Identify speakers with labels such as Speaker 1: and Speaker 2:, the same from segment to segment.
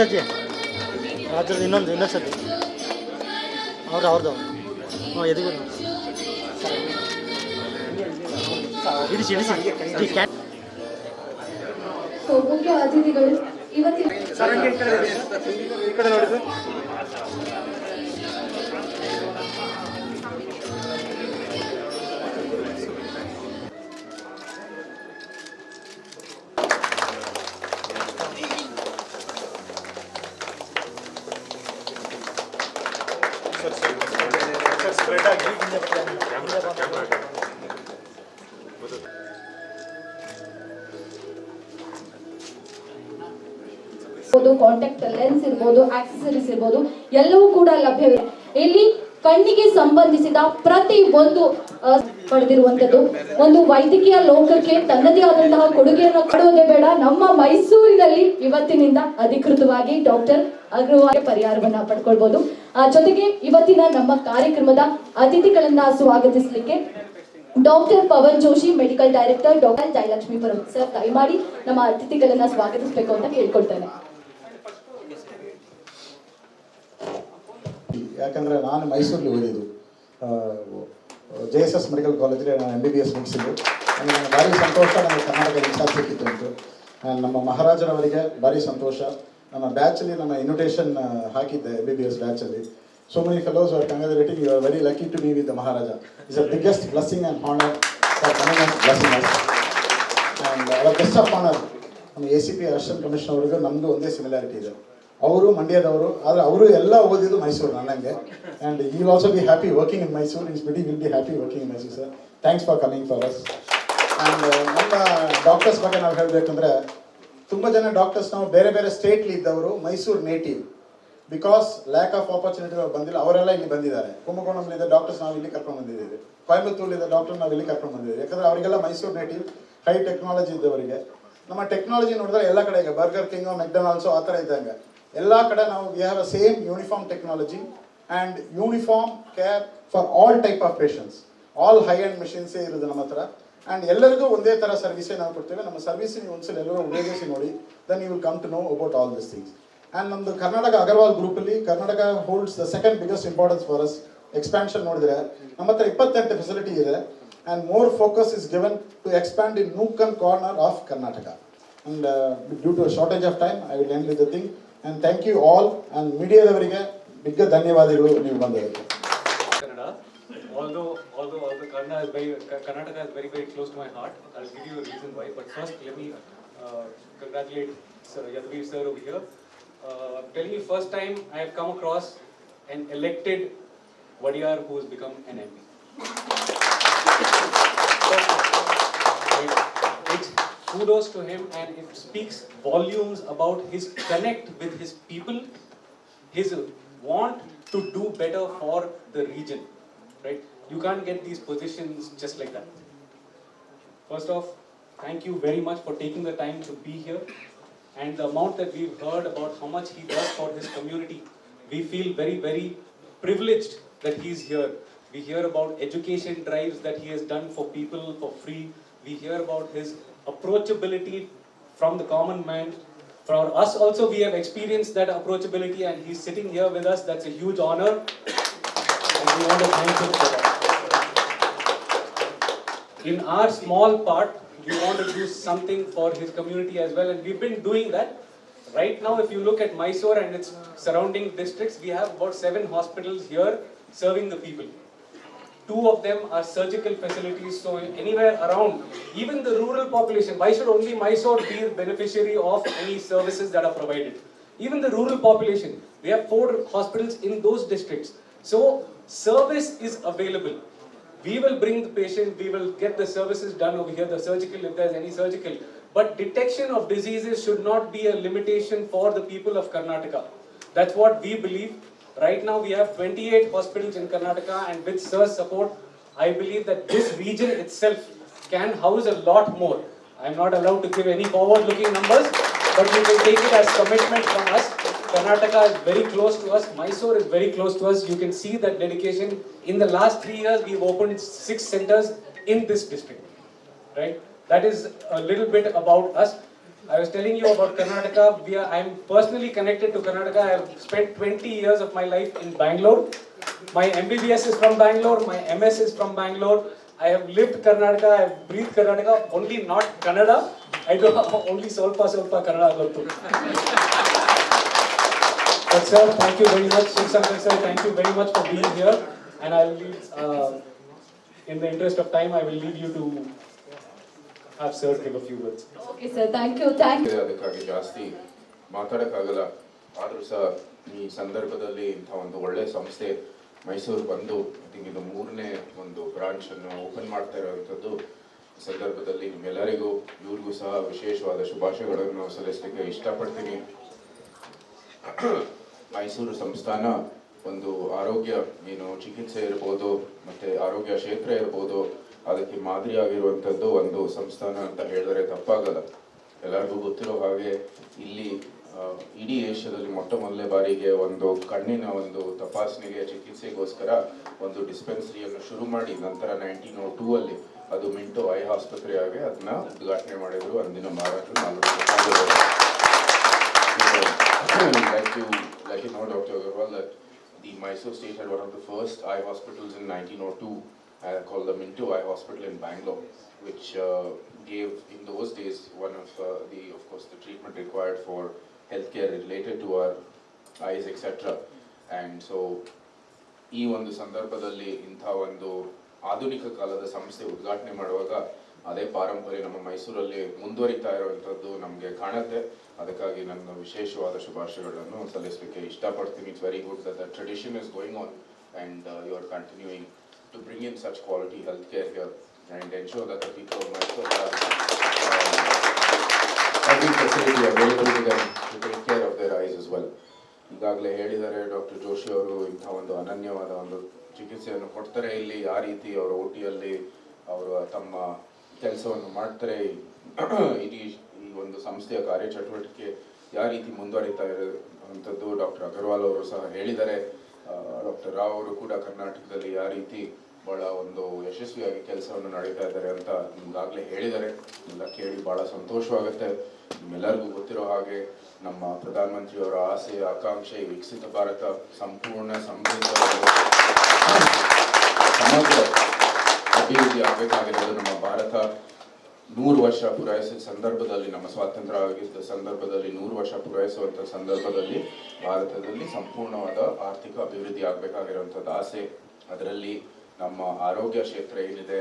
Speaker 1: ಶ್ರೀಧರ್ಜಿ ರಾಜ್ಯದ ಇನ್ನೊಂದು ಇನ್ನೊಂದು ಸತಿ. ಅವ್ರು ಅವ್ರದ್ದು ಹಾಂ ಎದುಗು ಇಡಿಸಿ ಇಡಿಸಿ
Speaker 2: ಮುಖ್ಯ ಅತಿಥಿಗಳು ಇವತ್ತಿನ ಕಾಂಟ್ಯಾಕ್ಟ್ ಲೆನ್ಸ್ ಇರ್ಬೋದು ಆಕ್ಸೆಸರೀಸ್ ಇರ್ಬೋದು ಎಲ್ಲವೂ ಕೂಡ ಲಭ್ಯವಿದೆ. ಇಲ್ಲಿ ಕಣ್ಣಿಗೆ ಸಂಬಂಧಿಸಿದ ಪ್ರತಿ ಒಂದು ಪಡೆದಿರುವಂತದ್ದು ಒಂದು ವೈದ್ಯಕೀಯ ಲೋಕಕ್ಕೆ ತನ್ನದೇ ಆದಂತಹ ಕೊಡುಗೆಯನ್ನು ಕೊಡುವುದೇ ಬೇಡ. ನಮ್ಮ ಮೈಸೂರಿನಲ್ಲಿ ಇವತ್ತಿನಿಂದ ಅಧಿಕೃತವಾಗಿ ಡಾಕ್ಟರ್ ಅಗ್ರವಾಲ್ ಪರಿಹಾರವನ್ನ ಪಡ್ಕೊಳ್ಬಹುದು ಆ ಜೊತೆಗೆ ಇವತ್ತಿನ ನಮ್ಮ ಕಾರ್ಯಕ್ರಮದ ಅತಿಥಿಗಳನ್ನ ಸ್ವಾಗತಿಸಲಿಕ್ಕೆ doctor Pavan Joshi, medical director doctor Jayalakshmipuram sir, ದಯಮಾಡಿ ನಮ್ಮ ಅತಿಥಿಗಳನ್ನ ಸ್ವಾಗತಿಸಬೇಕು ಅಂತ ಕೇಳ್ಕೊಳ್ತೇನೆ.
Speaker 3: ಯಾಕಂದರೆ ನಾನು ಮೈಸೂರಲ್ಲಿ ಓದಿದ್ದು. ಜೆ ಎಸ್ ಎಸ್ ಮೆಡಿಕಲ್ ಕಾಲೇಜಲ್ಲಿ ನಾನು ಎಂ ಬಿ ಬಿ ಎಸ್ ಮುಗಿಸಿದ್ದು. ನನಗೆ ಭಾರಿ ಸಂತೋಷ, ನನಗೆ ಕರ್ನಾಟಕ ಇನ್ಸಾರ್ಜ್ ಅಂತ. ನಾನು ನಮ್ಮ ಮಹಾರಾಜರವರಿಗೆ ಭಾರಿ ಸಂತೋಷ. ನಮ್ಮ ಬ್ಯಾಚಲ್ಲಿ ನಮ್ಮ ಇನ್ವಿಟೇಷನ್ ಹಾಕಿದ್ದೆ M B B S ಬ್ಯಾಚಲ್ಲಿ so many fellows are congratulating you are very lucky to be with Maharaja is a biggest blessing and honour for coming and and our best of honour ನಮ್ಮ A C P assistant commissioner ಅವರಿಗೂ ನಮ್ಮದು ಒಂದೇ similarity ಇದೆ. ಅವರು ಮಂಡ್ಯದವರು, ಆದರೆ ಅವರು ಎಲ್ಲ ಓದಿದ್ದು Mysuru ನನ್ನಂಗೆ. And he will also be happy working in Mysuru ಇನ್ಸ್ ಬಿಡಿ will be happy working in Mysuru sir thanks for coming for us and ನಮ್ಮ ಡಾಕ್ಟರ್ಸ್ ಬಗ್ಗೆ ನಾವು ಹೇಳಬೇಕಂದ್ರೆ, ತುಂಬ ಜನ ಡಾಕ್ಟರ್ಸ್ ನಾವು ಬೇರೆ ಬೇರೆ ಸ್ಟೇಟ್ಲಿ ಇದ್ದವರು Mysuru native because lack of ಆಪರ್ಚುನಿಟಿಗಳು ಬಂದಿಲ್ಲ, ಅವರೆಲ್ಲ ಇಲ್ಲಿ ಬಂದಿದ್ದಾರೆ. ಕುಂಭಕೋಣಂಲಿದ್ದ ಡಾಕ್ಟರ್ಸ್ ನಾವು ಇಲ್ಲಿ ಕರ್ಕೊಂಡು ಬಂದಿದ್ದೀವಿ. ಕೊಯಂಬತ್ತೂರಿಲಿದ್ದ ಡಾಕ್ಟರ್ ನಾವು ಇಲ್ಲಿ ಕರ್ಕೊಂಡು ಬಂದಿದ್ದೀವಿ. ಯಾಕಂದ್ರೆ ಅವರಿಗೆಲ್ಲ ಮೈಸೂರು ನೇಟಿವ್ ಹೈ ಟೆಕ್ನಾಲಜಿ ಇದ್ದವರಿಗೆ. ನಮ್ಮ ಟೆಕ್ನಾಲಜಿ ನೋಡಿದ್ರೆ ಎಲ್ಲ ಕಡೆ ಈಗ ಬರ್ಗರ್ ಕಿಂಗು ಮೆಕ್ಡೊನಾಲ್ಡ್ಸು ಆ ಥರ ಇದ್ದಂಗೆ. ಎಲ್ಲ ಕಡೆ ನಾವು we have a same uniform technology and uniform care for all type of patients all high and ಮೆಷಿನ್ಸೇ ಇರೋದು ನಮ್ಮ ಹತ್ರ. ಆ್ಯಂಡ್ ಎಲ್ಲರಿಗೂ ಒಂದೇ ಥರ ಸರ್ವಿಸೇ ನಾವು ಕೊಡ್ತೇವೆ. ನಮ್ಮ ಸರ್ವಿಸ್ ನೀವು ಒಂದ್ಸಲ ಎಲ್ಲರೂ ಉಪಯೋಗಿಸಿ ನೋಡಿ then you will come to know about all this things and ನಮ್ಮದು ಕರ್ನಾಟಕ ಅಗರ್ವಾಲ್ ಗ್ರೂಪಲ್ಲಿ Karnataka holds the second biggest importance for us expansion ನೋಡಿದ್ರೆ, ನಮ್ಮ ಹತ್ರ ಇಪ್ಪತ್ತೆಂಟು ಫೆಸಿಲಿಟಿ ಇದೆ. And more focus is given to expand in nook and corner of Karnataka and due to shortage of time I will end with the thing and thank you all and ಮೀಡಿಯಾದವರಿಗೆ ಬಿಗ್ಗ ಧನ್ಯವಾದಗಳು ನೀವು ಬಂದದಕ್ಕೆ
Speaker 4: Kannada. Although, although, although Kannada is very, Karnataka is very, very close to my heart. I'll give you a reason why. But first, let me uh, congratulate Sir Yadavir sir over here. Uh, first time I have come across an elected Vadiyar who has become an MP. Kudos to him and it speaks volumes about his connect with his people, his want to do better for the region, right? You can't get these positions just like that. First off, thank you very much for taking the time to be here. And the amount that we've heard about how much he does for his community, we feel very, very privileged that he's here. We hear about education drives that he has done for people for free. We hear about his approachability from the common man. For us also, we have experienced that approachability and he's sitting here with us. That's a huge honor. And we want to thank him for that. In our small part, we want to do something for his community as well, and we've been doing that. Right now, if you look at Mysore and its surrounding districts, we have about seven hospitals here serving the people. Two of them are surgical facilities, so anywhere around, even the rural population, why should only Mysore be the beneficiary of any services that are provided? Even the rural population, we have four hospitals in those districts. So, service is available. We will bring the patient, we will get the services done over here, the surgical, if there's any surgical. But detection of diseases should not be a limitation for the people of Karnataka. That's what we believe. Right now, we have 28 hospitals in Karnataka, and with Sir's support, I believe that this region itself can house a lot more. I'm not allowed to give any forward-looking numbers, but you can take it as commitment from us. Karnataka is very close to us. Mysore is very close to us. You can see that dedication. In the last three years, we've opened six centers in this district. Right? That is a little bit about us. I was telling you about Karnataka. We are, I'm personally connected to Karnataka. I have spent 20 years of my life in Bangalore. My MBBS is from Bangalore. My MS is from Bangalore. I have lived Karnataka. I have breathed Karnataka. Only not Kannada. I do only solpa solpa Kannada but sir, thank you very much. Sir, thank you very much for being here. And I'll leave, uh, in the interest of time, I will leave you to have sir give a few words.
Speaker 2: Okay sir thank you thank you
Speaker 5: ಅದಕ್ಕಾಗಿ ಜಾಸ್ತಿ ಮಾತಾಡೋಕ್ಕಾಗಲ್ಲ. ಆದರೂ ಸಹ ಈ ಸಂದರ್ಭದಲ್ಲಿ ಇಂಥ ಒಂದು ಒಳ್ಳೆ ಸಂಸ್ಥೆ ಮೈಸೂರು ಬಂದು ಐ ಥಿಂಕ್ ಇದು ಮೂರನೇ ಒಂದು ಬ್ರಾಂಚ್ ಅನ್ನು ಓಪನ್ ಮಾಡ್ತಾ ಇರುವಂಥದ್ದು ಸಂದರ್ಭದಲ್ಲಿ ನಿಮ್ಮೆಲ್ಲರಿಗೂ ಇವ್ರಿಗೂ ಸಹ ವಿಶೇಷವಾದ ಶುಭಾಶಯಗಳನ್ನು ಸಲ್ಲಿಸಲಿಕ್ಕೆ ಇಷ್ಟಪಡ್ತೀನಿ. ಮೈಸೂರು ಸಂಸ್ಥಾನ ಒಂದು ಆರೋಗ್ಯ ಏನು ಚಿಕಿತ್ಸೆ ಇರ್ಬೋದು ಮತ್ತೆ ಆರೋಗ್ಯ ಕ್ಷೇತ್ರ ಇರ್ಬೋದು ಅದಕ್ಕೆ ಮಾದರಿಯಾಗಿರುವಂಥದ್ದು ಒಂದು ಸಂಸ್ಥಾನ ಅಂತ ಹೇಳಿದರೆ ತಪ್ಪಾಗಲ್ಲ. ಎಲ್ಲರಿಗೂ ಗೊತ್ತಿರೋ ಹಾಗೆ ಇಲ್ಲಿ ಇಡೀ ಏಷ್ಯಾದಲ್ಲಿ ಮೊಟ್ಟ ಮೊದಲನೇ ಬಾರಿಗೆ ಒಂದು ಕಣ್ಣಿನ ಒಂದು ತಪಾಸಣೆಗೆ ಚಿಕಿತ್ಸೆಗೋಸ್ಕರ ಒಂದು ಡಿಸ್ಪೆನ್ಸರಿಯನ್ನು ಶುರು ಮಾಡಿ ನಂತರ ನೈನ್ಟೀನ್ ಓ ಟೂ ಅಲ್ಲಿ ಅದು ಮಿಂಟೋ ಐ ಆಸ್ಪತ್ರೆಯಾಗಿ ಅದನ್ನ ಉದ್ಘಾಟನೆ ಮಾಡಿದ್ರು. ಅಂದಿನ ಮಾರಾಟ ನಾಲ್ಕು in let the know, Dr. Agarwal, that the Mysore state had one of the first eye hospitals in 1902 uh, called the Minto Eye Hospital in Bangalore, which uh, gave in those days one of uh, the, of course, the treatment required for healthcare related to our eyes, etc. And so ಈ ಒಂದು ಸಂದರ್ಭದಲ್ಲಿ ಇಂಥ ಒಂದು ಆಧುನಿಕ ಕಾಲದ ಸಂಸ್ಥೆ ಉದ್ಘಾಟನೆ ಮಾಡುವಾಗ ಅದೇ ಪಾರಂಪರ್ಯ ನಮ್ಮ ಮೈಸೂರಲ್ಲಿ ಮುಂದುವರಿತಾ ಇರುವಂಥದ್ದು ನಮಗೆ ಕಾಣುತ್ತೆ ಅದಕ್ಕಾಗಿ ನನ್ನ ವಿಶೇಷವಾದ ಶುಭಾಶಯಗಳನ್ನು ಸಲ್ಲಿಸಲಿಕ್ಕೆ ಇಷ್ಟಪಡ್ತೀನಿ it's very good the tradition is going on and you are continuing to bring in such quality health care here and ensure that the people of Mysore every facility available to them to take care of their eyes as well. ಈಗಾಗಲೇ ಹೇಳಿದ್ದಾರೆ doctor Joshi ಅವರು ಇಂಥ ಒಂದು ಅನನ್ಯವಾದ ಒಂದು ಚಿಕಿತ್ಸೆಯನ್ನು ಕೊಡ್ತಾರೆ. ಇಲ್ಲಿ ಯಾವ ರೀತಿ ಅವರ ಓ ಅವರು ತಮ್ಮ ಕೆಲಸವನ್ನು ಮಾಡ್ತಾರೆ. ಇಡೀ ಈ ಒಂದು ಸಂಸ್ಥೆಯ ಕಾರ್ಯಚಟುವಟಿಕೆ ಯಾವ ರೀತಿ ಮುಂದುವರಿತಾ ಇರುವಂಥದ್ದು ಡಾಕ್ಟರ್ ಅಗರ್ವಾಲ್ ಅವರು ಸಹ ಹೇಳಿದ್ದಾರೆ. ಡಾಕ್ಟರ್ ರಾವ್ ಅವರು ಕೂಡ ಕರ್ನಾಟಕದಲ್ಲಿ ಯಾವ ರೀತಿ ಬಹಳ ಒಂದು ಯಶಸ್ವಿಯಾಗಿ ಕೆಲಸವನ್ನು ನಡೀತಾ ಇದ್ದಾರೆ ಅಂತ ನಿಮ್ಗಾಗಲೇ ಹೇಳಿದ್ದಾರೆ. ಎಲ್ಲ ಕೇಳಿ ಬಹಳ ಸಂತೋಷವಾಗುತ್ತೆ. ನಿಮ್ಮೆಲ್ಲರಿಗೂ ಗೊತ್ತಿರೋ ಹಾಗೆ ನಮ್ಮ ಪ್ರಧಾನಮಂತ್ರಿಯವರ ಆಸೆ, ಆಕಾಂಕ್ಷೆ, ವಿಕಸಿತ ಭಾರತ ಸಂಪೂರ್ಣ ಸಮೃದ್ಧ ಸಮಗ್ರ ಅಭಿವೃದ್ಧಿ ಆಗಬೇಕಾಗಿರೋದು ನಮ್ಮ ಭಾರತ. ನೂರು ವರ್ಷ ಪೂರೈಸಿದ ಸಂದರ್ಭದಲ್ಲಿ, ನಮ್ಮ ಸ್ವಾತಂತ್ರ್ಯ ಆಗಿದ್ದ ಸಂದರ್ಭದಲ್ಲಿ, ನೂರು ವರ್ಷ ಪೂರೈಸುವಂಥ ಸಂದರ್ಭದಲ್ಲಿ ಭಾರತದಲ್ಲಿ ಸಂಪೂರ್ಣವಾದ ಆರ್ಥಿಕ ಅಭಿವೃದ್ಧಿ ಆಗಬೇಕಾಗಿರುವಂಥದ್ದು ಆಸೆ. ಅದರಲ್ಲಿ ನಮ್ಮ ಆರೋಗ್ಯ ಕ್ಷೇತ್ರ ಏನಿದೆ,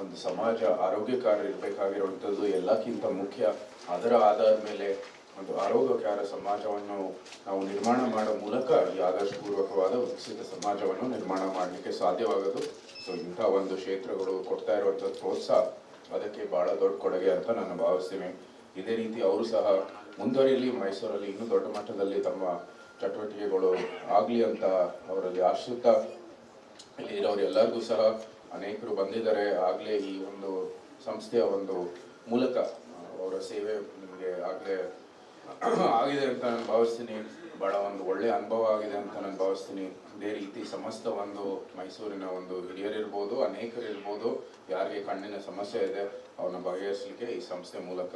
Speaker 5: ಒಂದು ಸಮಾಜ ಆರೋಗ್ಯಕಾರ ಇರಬೇಕಾಗಿರುವಂಥದ್ದು ಎಲ್ಲಕ್ಕಿಂತ ಮುಖ್ಯ. ಅದರ ಆಧಾರದ ಮೇಲೆ ಒಂದು ಆರೋಗ್ಯಕಾರ ಸಮಾಜವನ್ನು ನಾವು ನಿರ್ಮಾಣ ಮಾಡೋ ಮೂಲಕ ಈ ಆದರ್ಶಪೂರ್ವಕವಾದ ವಿಕಸಿತ ಸಮಾಜವನ್ನು ನಿರ್ಮಾಣ ಮಾಡಲಿಕ್ಕೆ ಸಾಧ್ಯವಾಗೋದು. ಸೊ ಇಂಥ ಒಂದು ಕ್ಷೇತ್ರಗಳು ಕೊಡ್ತಾ ಇರುವಂಥದ್ದು ಪ್ರೋತ್ಸಾಹ. ಅದಕ್ಕೆ ಬಹಳ ದೊಡ್ಡ ಕೊಡುಗೆ ಅಂತ ನಾನು ಭಾವಿಸ್ತೀನಿ. ಇದೇ ರೀತಿ ಅವರು ಸಹ ಮುಂದುವರಿಯಲಿ ಮೈಸೂರಲ್ಲಿ ಇನ್ನೂ ದೊಡ್ಡ ಮಟ್ಟದಲ್ಲಿ ತಮ್ಮ ಚಟುವಟಿಕೆಗಳು ಆಗಲಿ ಅಂತ ಅವರಲ್ಲಿ ಆಶ್ರಿತ ಇಲ್ಲಿ ಇರೋರು ಎಲ್ಲರಿಗೂ ಸಹ ಅನೇಕರು ಬಂದಿದ್ದಾರೆ. ಆಗಲೇ ಈ ಒಂದು ಸಂಸ್ಥೆಯ ಒಂದು ಮೂಲಕ ಅವರ ಸೇವೆ ನಿಮಗೆ ಆಗಲೇ ಆಗಿದೆ ಅಂತ ನಾನು ಭಾವಿಸ್ತೀನಿ. ಬಹಳ ಒಂದು ಒಳ್ಳೆಯ ಅನುಭವ ಆಗಿದೆ ಅಂತ ನಾನು ಭಾವಿಸ್ತೀನಿ. ಇದೇ ರೀತಿ ಸಮಸ್ತ ಒಂದು ಮೈಸೂರಿನ ಒಂದು ಹಿರಿಯರಿರ್ಬೋದು, ಅನೇಕರಿರ್ಬೋದು, ಯಾರಿಗೆ ಕಣ್ಣಿನ ಸಮಸ್ಯೆ ಇದೆ ಅವನ್ನ ಬಗೆಹರಿಸಲಿಕ್ಕೆ ಈ ಸಂಸ್ಥೆ ಮೂಲಕ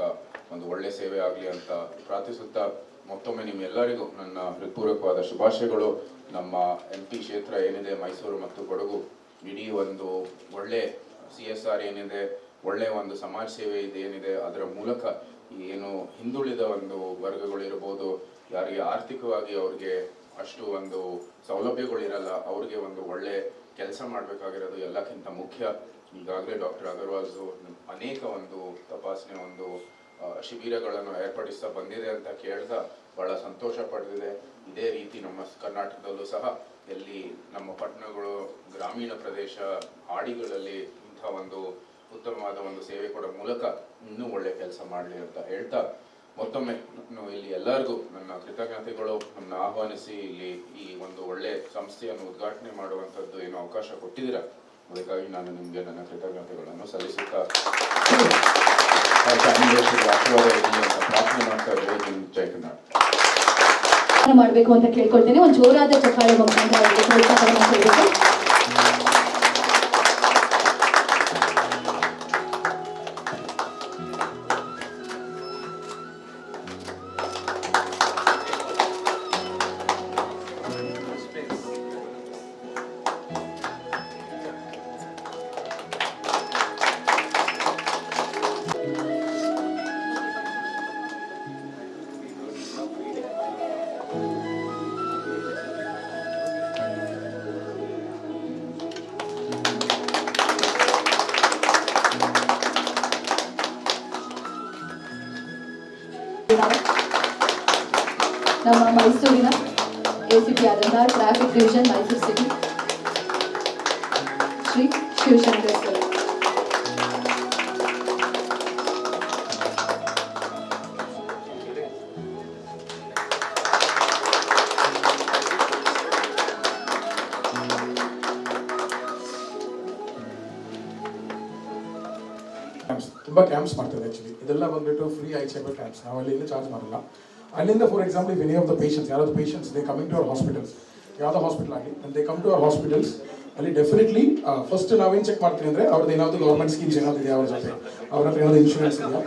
Speaker 5: ಒಂದು ಒಳ್ಳೆ ಸೇವೆ ಆಗಲಿ ಅಂತ ಪ್ರಾರ್ಥಿಸುತ್ತಾ ಮತ್ತೊಮ್ಮೆ ನಿಮ್ಮೆಲ್ಲರಿಗೂ ನನ್ನ ಹೃತ್ಪೂರ್ವಕವಾದ ಶುಭಾಶಯಗಳು. ನಮ್ಮ ಎಂ ಪಿ ಕ್ಷೇತ್ರ ಏನಿದೆ, ಮೈಸೂರು ಮತ್ತು ಕೊಡಗು, ಇಡೀ ಒಂದು ಒಳ್ಳೆ ಸಿ ಎಸ್ ಆರ್ ಏನಿದೆ, ಒಳ್ಳೆ ಒಂದು ಸಮಾಜ ಸೇವೆ ಇದೆ ಏನಿದೆ, ಅದರ ಮೂಲಕ ಏನು ಹಿಂದುಳಿದ ಒಂದು ವರ್ಗಗಳಿರ್ಬೋದು, ಯಾರಿಗೆ ಆರ್ಥಿಕವಾಗಿ ಅವ್ರಿಗೆ ಅಷ್ಟು ಒಂದು ಸೌಲಭ್ಯಗಳಿರಲ್ಲ ಅವ್ರಿಗೆ ಒಂದು ಒಳ್ಳೆ ಕೆಲಸ ಮಾಡಬೇಕಾಗಿರೋದು ಎಲ್ಲಕ್ಕಿಂತ ಮುಖ್ಯ. ಈಗಾಗಲೇ ಡಾಕ್ಟರ್ ಅಗರ್ವಾಲ್ಸು ಅನೇಕ ಒಂದು ತಪಾಸಣೆ ಒಂದು ಶಿಬಿರಗಳನ್ನು ಏರ್ಪಡಿಸ್ತಾ ಬಂದಿದೆ ಅಂತ ಕೇಳ್ತಾ ಬಹಳ ಸಂತೋಷ ಪಡೆದಿದೆ. ಇದೇ ರೀತಿ ನಮ್ಮ ಕರ್ನಾಟಕದಲ್ಲೂ ಸಹ ಎಲ್ಲಿ ನಮ್ಮ ಪಟ್ಟಣಗಳು, ಗ್ರಾಮೀಣ ಪ್ರದೇಶ, ಹಾಡಿಗಳಲ್ಲಿ ಇಂಥ ಒಂದು ಉತ್ತಮವಾದ ಒಂದು ಸೇವೆ ಕೊಡೋ ಮೂಲಕ ಇನ್ನೂ ಒಳ್ಳೆ ಕೆಲಸ ಮಾಡಲಿ ಅಂತ ಹೇಳ್ತಾ ಮತ್ತೊಮ್ಮೆ ನಾನು ಇಲ್ಲಿ ಎಲ್ಲರಿಗೂ ನನ್ನ ಕೃತಜ್ಞತೆಗಳು ನನ್ನ ಆಹ್ವಾನಿಸಿ ಇಲ್ಲಿ ಈ ಒಂದು ಒಳ್ಳೆ ಸಂಸ್ಥೆಯನ್ನು ಉದ್ಘಾಟನೆ ಮಾಡುವಂಥದ್ದು ಏನು ಅವಕಾಶ ಕೊಟ್ಟಿದ್ದೀರ? ಅದಕ್ಕಾಗಿ ನಾನು ನಿಮಗೆ ನನ್ನ ಕೃತಜ್ಞತೆಗಳನ್ನು ಸಲ್ಲಿಸುತ್ತಾ ಪ್ರಾರ್ಥನೆ
Speaker 2: ಮಾಡಬೇಕು ಅಂತ ಕೇಳ್ಕೊಳ್ತೇನೆ. ಒಂದು ಜೋರಾದ ಚಪ್ಪಾಳೆ ಮೈಸೂರಿನ ಎ ಸಿ ಪಿ ಆದಂತಹ traffic division Mysuru city Shri Shivashankar
Speaker 6: camps ತುಂಬ ಕ್ಯಾಂಪ್ಸ್ ಮಾಡ್ತಾರೆ ಆ್ಯಕ್ಚುಲಿ ಇದೆಲ್ಲ ಬಂದ್ಬಿಟ್ಟು ಫ್ರೀ ಐ ಚೆಕ್ ಕ್ಯಾಂಪ್ಸ್ ನಾವು ಅಲ್ಲಿಂದ ಚಾರ್ಜ್ ಮಾಡಲ್ಲ. ಅಲ್ಲಿಂದ for example if any of the patients ಯಾರಾದ್ರು patients they coming to our hospitals ಯಾವುದೋ ಹಾಸ್ಪಿಟಲ್ ಆಗಲಿ they come to our hospitals ಅಲ್ಲಿ ಡೆಫಿನೆಟ್ಲಿ ಫಸ್ಟ್ ನಾವೇನು ಚೆಕ್ ಮಾಡ್ತೀವಿ ಅಂದರೆ ಅವ್ರದ್ದು ಏನಾದರೂ ಗೌರ್ಮೆಂಟ್ ಸ್ಕೀಮ್ಸ್ ಏನಾದ್ರು ಇದೆಯಾ ಅವ್ರ ಜೊತೆ? ಅವ್ರ ಹತ್ರ ಏನಾದ್ರು ಇನ್ಶೂರೆನ್ಸ್ ಇದೆಯಾ?